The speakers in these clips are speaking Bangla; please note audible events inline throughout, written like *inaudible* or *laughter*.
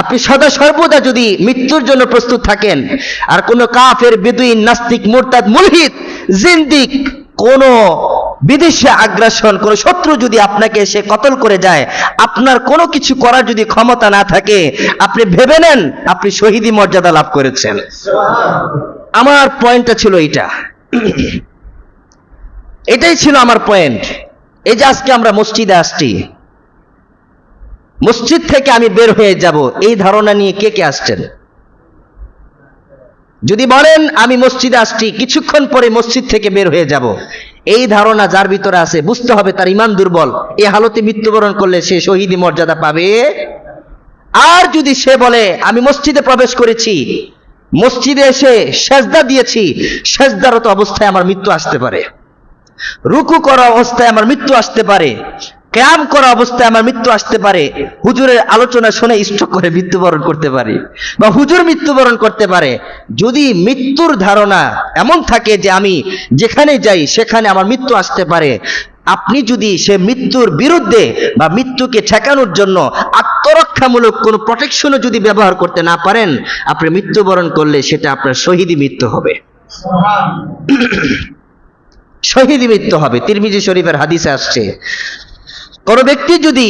আপনি সদা সর্বদা যদি মৃত্যুর জন্য প্রস্তুত থাকেন, আর কোন কাফের, বেদুইন, নাস্তিক, মোরতাদ, মুলহিদ, জিন্দিক, কোন বিদেশে আগ্রাসন, কোন শত্রু যদি আপনাকে এসে কতল করে যায়, আপনার কোনো কিছু করার যদি ক্ষমতা না থাকে, আপনি ভেবে নেন, আপনি শহীদি মর্যাদা লাভ করেছেন। আমার পয়েন্টটা ছিল এইটা। এটাই ছিল আমার পয়েন্ট এই যে আজকে আমরা মসজিদে আসছি মসজিদ থেকে আমি বের হয়ে যাব। এই ধারণা নিয়ে কে কে আসছেন? যদি বলেন, আমি মসজিদে আসছি, কিছুক্ষণ পরে মসজিদ থেকে বের হয়ে যাব। এই ধারণা যার ভিতরে আছে, বুঝতে হবে তার ইমান দুর্বল। এই হালতে মৃত্যুবরণ করলে সে শহীদি মর্যাদা পাবে। আর যদি সে বলে, আমি মসজিদে প্রবেশ করেছি, মসজিদে এসে সেজদা দিয়েছি, সেজদারত অবস্থায় আমার মৃত্যু আসতে পারে। রুকু করা অবস্থায় আমার মৃত্যু আসতে পারে। ক্যাম করা অবস্থায় আমার মৃত্যু আসতে পারে হুজুরের আলোচনা শুনে স্ট্রোক করে মৃত্যুবরণ করতে পারি বা হুজুর মৃত্যুবরণ করতে পারে। যদি মৃত্যুর ধারণা এমন থাকে যে আমি যেখানে যাই সেখানে আমার মৃত্যু আসতে পারে আপনি যদি সে মৃত্যুর বিরুদ্ধে বা মৃত্যুকে ঠেকানোর জন্য আত্মরক্ষামূলক কোনো প্রোটেকশনও যদি ব্যবহার করতে না পারেন আপনি মৃত্যুবরণ করলে সেটা আপনার শহীদি মৃত্যু হবে। শহীদি মৃত্যু হবে। তিরমিজি শরীফের হাদিসে আসছে কোন ব্যক্তি যদি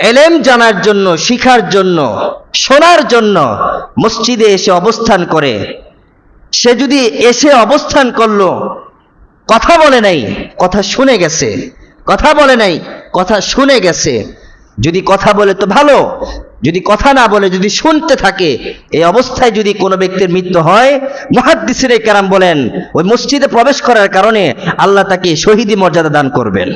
এলেম জানার জন্য, শিখার জন্য, শোনার জন্য মসজিদে এসে অবস্থান করে, সে যদি এসে অবস্থান করল, কথা বলে নাই, কথা শুনে গেছে, কথা বলে নাই, কথা শুনে গেছে, যদি কথা বলে তো ভালো যদি কথা না বলে, যদি শুনতে থাকে, এই অবস্থায় যদি কোনো ব্যক্তির মৃত্যু হয় মুহাদ্দিসিরে কেরাম বলেন, ওই মসজিদে প্রবেশ করার কারণে আল্লাহ তাকে শহীদি মর্যাদা দান করবেন।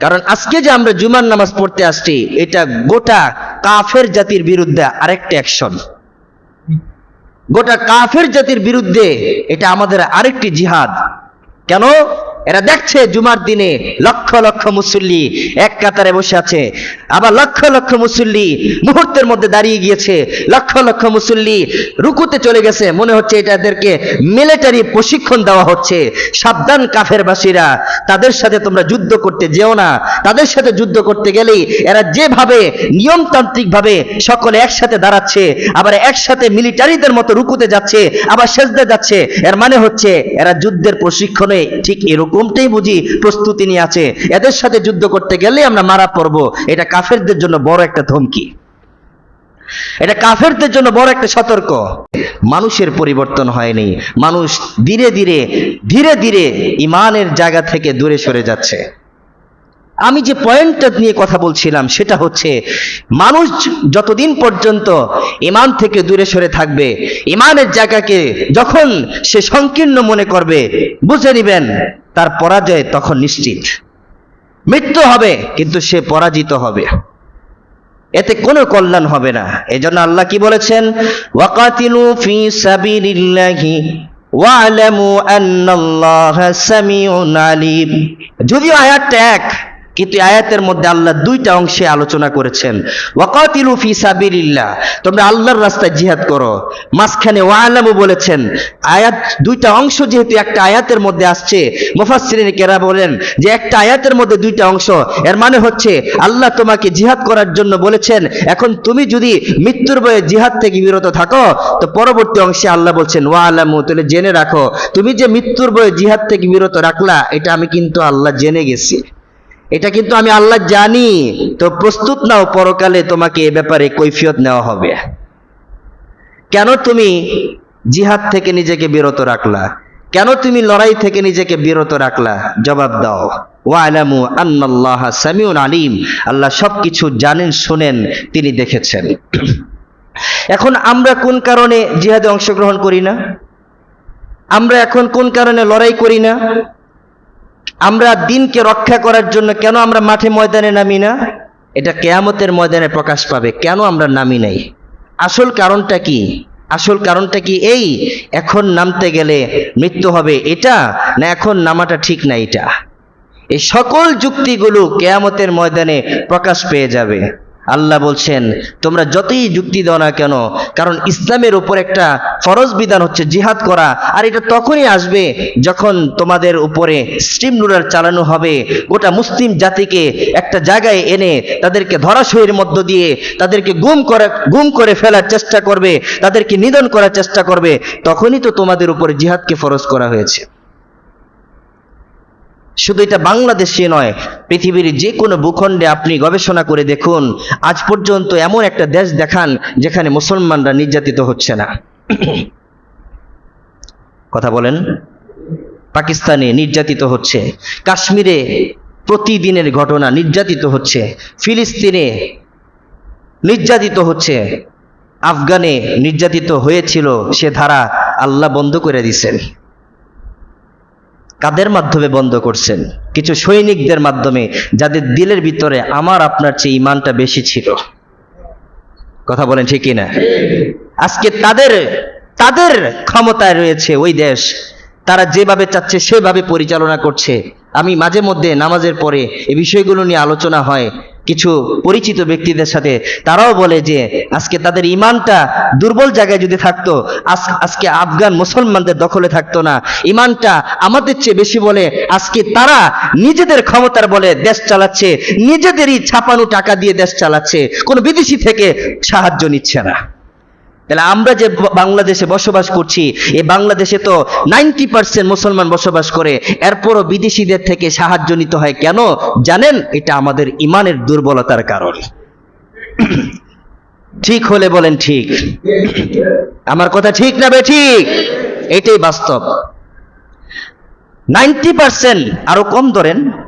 কারণ আজকে যে আমরা জুমার নামাজ পড়তে আসছি, এটা গোটা কাফের জাতির বিরুদ্ধে আরেকটা অ্যাকশন। গোটা কাফের জাতির বিরুদ্ধে এটা আমাদের আরেকটি জিহাদ। কেন? এরা দেখছে জুমার দিনে লক্ষ লক্ষ মুসল্লি এক কাতারে বসে আছে। আবার লক্ষ লক্ষ মুসল্লি মুহূর্তের মধ্যে দাঁড়িয়ে গিয়েছে। লক্ষ লক্ষ মুসল্লি রুকুতে চলে গেছে। মনে হচ্ছে এটা এদেরকে মিলিটারি প্রশিক্ষণ দেওয়া হচ্ছে। সাবধান কাফের বাসীরা তাদের সাথে তোমরা যুদ্ধ করতে যেও না। তাদের সাথে যুদ্ধ করতে গেলেই এরা যেভাবে নিয়মতান্ত্রিক ভাবে সকলে একসাথে দাঁড়াচ্ছে, আবার একসাথে মিলিটারিদের মতো রুকুতে যাচ্ছে, আবার সেজদে যাচ্ছে, এর মানে হচ্ছে এরা যুদ্ধের প্রশিক্ষণে ঠিক এরকমটাই বুঝি প্রস্তুতি নিয়ে আছে। এদের সাথে যুদ্ধ করতে গেলে আমরা মারা পড়ব। এটা কাফেরদের জন্য বড় একটা ধমকি। এটা কাফেরদের জন্য বড় একটা সতর্ক। মানুষের পরিবর্তন হয়নি। মানুষ ধীরে ধীরে ধীরে ধীরে ইমানের জায়গা থেকে দূরে সরে যাচ্ছে। আমি যে পয়েন্টটা নিয়ে কথা বলছিলাম, সেটা হচ্ছে মানুষ যতদিন পর্যন্ত ইমান থেকে দূরে সরে থাকবে, ইমানের জায়গাকে যখন সে সংকীর্ণ মনে করবে, বুঝে নিবেন, তার পরাজয় তখন নিশ্চিত। মৃত্যু হবে, কিন্তু সে পরাজিত হবে। এতে কোনো কল্যাণ হবে না। এজন্য আল্লাহ কি বলেছেন? ওয়াকাতিলু ফি সাবিলিল্লাহি ওয়ালামু আন্নাল্লাহা সামিউন আলিম। যদিও আয়াতটা এক কিন্তু আয়াতের মধ্যে আল্লাহ দুইটা অংশে আলোচনা করেছেন। ওয়াকাতিলু ফি সাবিলিল্লাহ, তোমরা আল্লাহর রাস্তায় জিহাদ করো। মাঝখানে ওয়ালামু বলেছেন, আয়াত দুইটা অংশ যেহেতু একটা আয়াতের মধ্যে আসছে, মুফাসসিরিন কেরা বলেন যে একটা আয়াতের মধ্যে দুইটা অংশ, এর মানে হচ্ছে আল্লাহ তোমাকে জিহাদ করার জন্য বলেছেন, এখন তুমি যদি মৃত্যুর বয়ে জিহাদ থেকে বিরত থাকো, তো পরবর্তী অংশে আল্লাহ বলছেন, ওয়ালামু, তাহলে জেনে রাখো, তুমি যে মৃত্যুর বয়ে জিহাদ থেকে বিরত রাখলা, এটা আমি কিন্তু আল্লাহ জেনে গেছি। এটা কিন্তু আমি আল্লাহ জানি। তো প্রস্তুত নাও, পরকালে তোমাকে এ ব্যাপারে কৈফিয়ত নেওয়া হবে। কেন তুমি জিহাদ থেকে নিজেকে বিরত রাখলা? কেন তুমি লড়াই থেকে নিজেকে বিরত রাখলা? জবাব দাও। ওয়ালামু আন্নাল্লাহ সামিউন আলিম। আল্লাহ সবকিছু জানেন, শুনেন, তিনি দেখেছেন। এখন আমরা কোন কারণে জিহাদে অংশগ্রহণ করি না? আমরা এখন কোন কারণে লড়াই করি না? আমরা দিনকে রক্ষা করার জন্য কেন আমরা মাঠে ময়দানে নামি না? এটা কেয়ামতের ময়দানে প্রকাশ পাবে। কেন আমরা নামি নাই? আসল কারণটা কি? আসল কারণটা কি এই? এখন নামতে গেলে মৃত্যু হবে এটা না এখন নামাটা ঠিক না এটা? এই সকল যুক্তিগুলো কেয়ামতের ময়দানে প্রকাশ পেয়ে যাবে। আল্লাহ বলছেন, তোমরা যতই যুক্তি দাও না কেন, কারণ ইসলামের উপর একটা ফরজ বিধান হচ্ছে জিহাদ করা, আর এটা তখনই আসবে যখন তোমাদের উপরে স্টিম রুলার চালানো হবে। গোটা মুসলিম জাতিকে একটা জায়গায় এনে তাদেরকে ধরাশয়ের মধ্য দিয়ে তাদেরকে গুম করে গুম করে ফেলার চেষ্টা করবে, তাদেরকে নিধন করার চেষ্টা করবে। তখনই তো তোমাদের উপরে জিহাদকে ফরজ করা হয়েছে। শুধু এটা বাংলাদেশে নয়, পৃথিবীর যে কোনো ভূখণ্ডে আপনি গবেষণা করে দেখুন, আজ পর্যন্ত এমন একটা দেশ দেখান যেখানে মুসলমানরা নির্যাতিত হচ্ছে না। কথা বলেন। পাকিস্তানে নির্যাতিত হচ্ছে, কাশ্মীরে প্রতিদিনের ঘটনা নির্যাতিত হচ্ছে, ফিলিস্তিনে নির্যাতিত হচ্ছে, আফগানে নির্যাতিত হয়েছিল সে ধারা আল্লাহ বন্ধ করে দিছেন কাদের মাধ্যমে বন্ধ করছেন? কিছু সৈনিকদের মাধ্যমে, যাদের দিলের ভিতরে আমার, আপনার চেয়ে ইমানটা বেশি ছিল। কথা বলেন ঠিকই না আজকে তাদের তাদের ক্ষমতায় রয়েছে ওই দেশ। তারা যেভাবে চাচ্ছে, সেভাবে পরিচালনা করছে। আমি মাঝে মধ্যে নামাজের পরে এই বিষয়গুলো নিয়ে আলোচনা হয়। কিছু পরিচিত ব্যক্তিদের সাথে তারাও বলে যে, আজকে তাদের ইমানটা দুর্বল জায়গায় যদি থাকতো, আজ- আজকে আফগান মুসলমানদের দখলে থাকতো না। ইমানটা আমাদের চেয়ে বেশি বলে, আজকে তারা নিজেদের ক্ষমতার বলে দেশ চালাচ্ছে, নিজেদেরই ছাপানো টাকা দিয়ে দেশ চালাচ্ছে। কোনো বিদেশি থেকে সাহায্য নিচ্ছে না। তাহলে আমরা যে বাংলাদেশে বসবাস করছি এই বাংলাদেশে তো নাইনটি পার্সেন্ট মুসলমান বসবাস করে, এরপরও বিদেশিদের থেকে সাহায্য নিতে হয় কেন? জানেন? এটা আমাদের ইমানের দুর্বলতার কারণ। *clears throat* ঠিক হলে বলেন ঠিক। আমার কথা ঠিক না বে ঠিক? এটাই বাস্তব। নাইনটি পার্সেন্ট আরও কম ধরেন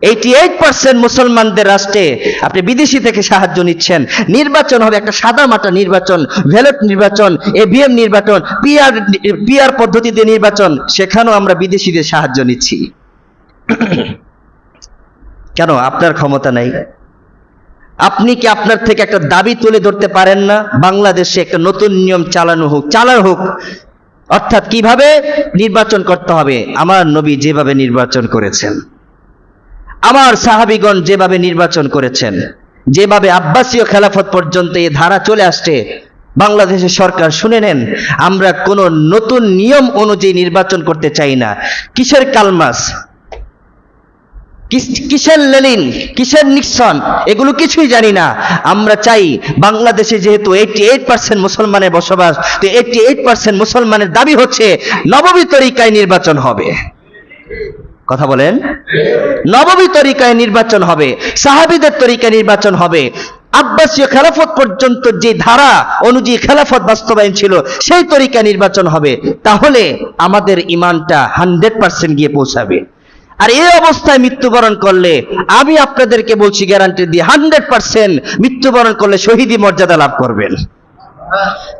এইটি এইট পার্সেন্ট মুসলমানদের রাষ্ট্রে আপনি বিদেশি থেকে সাহায্য নিচ্ছেন। নির্বাচন হবে একটা সাদা মাটা নির্বাচন, ভ্যালট নির্বাচন এভিএম নির্বাচন পিআর পিআর পদ্ধতিতে নির্বাচন, সেখানেও আমরা বিদেশিদের সাহায্য নিচ্ছি। কেন? আপনার ক্ষমতা নাই। আপনি কি আপনার থেকে একটা দাবি তুলে ধরতে পারেন না? বাংলাদেশে একটা নতুন নিয়ম চালানো হোক চালানো হোক। অর্থাৎ কীভাবে? নির্বাচন করতে হবে। আমার নবী যেভাবে নির্বাচন করেছেন। আমার সাহাবিগণ যেভাবে নির্বাচন করেছেন, যেভাবে আব্বাসীয় খেলাফত পর্যন্ত এই ধারা চলে আসছে, বাংলাদেশের সরকার, শুনে নেন, আমরা কোনো নতুন নিয়ম অনুযায়ী নির্বাচন করতে চাই না। কিসের কালমাস? কিস- কিসের লেলিন কিসের নিক্সন এগুলো কিছুই জানি না। আমরা চাই বাংলাদেশে যেহেতু এইটি এইট পার্সেন্ট মুসলমানের বসবাস, তো এইটি এইট পার্সেন্ট মুসলমানের দাবি হচ্ছে নবমী তরিকায় নির্বাচন হবে। কথা বলেন। নবমী তরিকায় নির্বাচন হবে, সাহাবিদের তরিকায় নির্বাচন হবে। আব্বাসীয় খেলাফত পর্যন্ত যে ধারা অনুযায়ী খেলাফত বাস্তবায়ন ছিল, সেই তরিকা নির্বাচন হবে। তাহলে আমাদের ইমানটা হান্ড্রেড পার্সেন্ট গিয়ে পৌঁছাবে। আর এই অবস্থায় মৃত্যুবরণ করলে, আমি আপনাদেরকে বলছি গ্যারান্টি দিয়ে হান্ড্রেড পার্সেন্ট মৃত্যুবরণ করলে শহীদি মর্যাদা লাভ করবেন।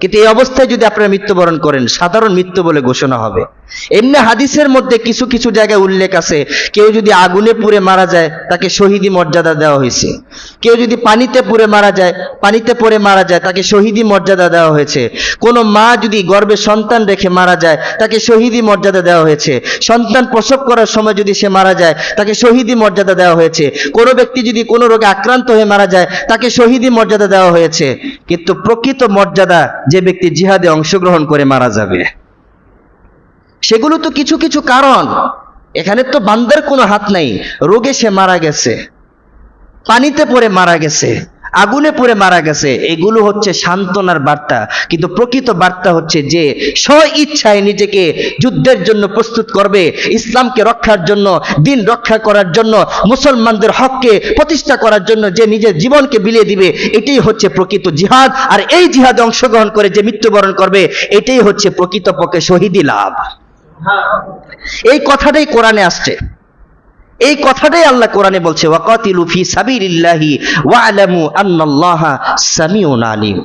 কিন্তু এই অবস্থায় যদি আপনারা মৃত্যুবরণ করেন, সাধারণ মৃত্যু বলে ঘোষণা হবে। এমনি হাদিসের মধ্যে কিছু কিছু জায়গায় উল্লেখ আছে, কেউ যদি আগুনে পুড়ে মারা যায়, তাকে শহীদি মর্যাদা দেওয়া হয়েছে। কেউ যদি পানিতে পুড়ে মারা যায়, পানিতে পড়ে মারা যায়, তাকে শহীদি মর্যাদা দেওয়া হয়েছে। কোনো মা যদি গর্ভে সন্তান রেখে মারা যায়, তাকে শহীদি মর্যাদা দেওয়া হয়েছে। সন্তান প্রসব করার সময় যদি সে মারা যায়, তাকে শহীদি মর্যাদা দেওয়া হয়েছে। কোনো ব্যক্তি যদি কোনো রোগে আক্রান্ত হয়ে মারা যায়, তাকে শহীদি মর্যাদা দেওয়া হয়েছে। কিন্তু প্রকৃত মর্যাদা যে ব্যক্তি জিহাদে অংশগ্রহণ করে মারা যাবে। সেগুলো তো কিছু কিছু কারণ। এখানে তো বান্দার কোনো হাত নাই। রোগে সে মারা গেছে। পানিতে পড়ে মারা গেছে। আগুনে পুড়ে মারা গেছে। এগুলো হচ্ছে সান্ত্বনার বার্তা। কিন্তু প্রকৃত বার্তা হচ্ছে যে স্ব ইচ্ছায় নিজেকে যুদ্ধের জন্য প্রস্তুত করবে, ইসলামকে রক্ষার জন্য, দিন রক্ষা করার জন্য, মুসলমানদের হককে প্রতিষ্ঠা করার জন্য যে নিজের জীবনকে বিলিয়ে দিবে, এটাই হচ্ছে প্রকৃত জিহাদ। আর এই জিহাদে অংশগ্রহণ করে যে মৃত্যুবরণ করবে, এটাই হচ্ছে প্রকৃত পক্ষে শহীদি লাভ। এই কথাটাই কোরআনে আসছে। এই কথাটাই আল্লাহ কোরআনে বলছে ওয়াকাতিলু ফি সাবিলিল্লাহি ওয়া'লামু আন্নাল্লাহা সামিউন আলিম।